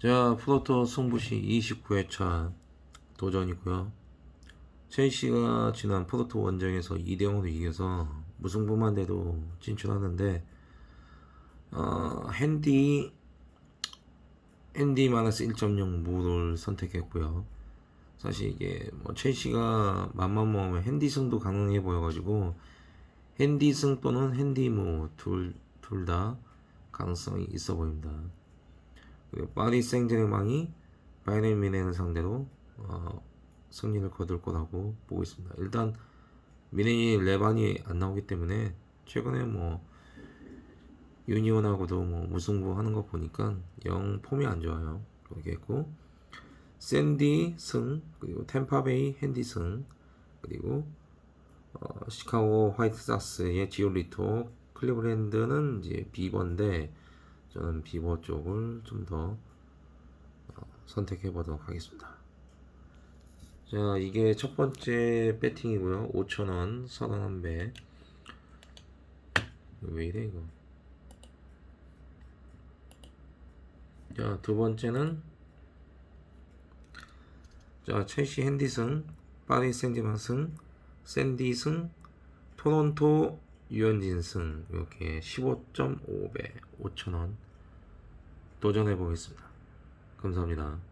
자, 프로토 승부시 29회차 도전이고요. 첼시가 지난 프로토 원정에서 2대 0으로 이겨서 무승부만 돼도 진출하는데 어, 핸디 핸디 마이너스 1.0 무를 선택했고요. 사실 이게 뭐 첼시가 맘만 먹으면 핸디 승도 가능해 보여가지고 핸디 승 또는 핸디 무 둘 둘 다 가능성이 있어 보입니다. 파리 생제르맹이 바이에른 미넨을 상대로 어, 승리를 거둘 거라고 보고 있습니다. 일단 미넨이 레반이 안 나오기 때문에 최근에 뭐 유니온하고도 뭐 무승부 하는 거 보니까 영 폼이 안 좋아요. 모르겠고 샌디 승 그리고 템파베이 핸디 승 그리고 어, 시카고 화이트삭스의 지올리토 클리브랜드는 이제 비버인데 저는 비버 쪽을 좀더 어, 선택해 보도록 하겠습니다. 자, 이게 첫 번째 배팅이고요. 5,000원 31배. 왜 이래 이거? 자, 두 번째는 자, 첼시 핸디승, 파리 생제르맹 승, 샌디 승, 토론토 유현진 승 이렇게 15.5배 5,000원 도전해 보겠습니다. 감사합니다.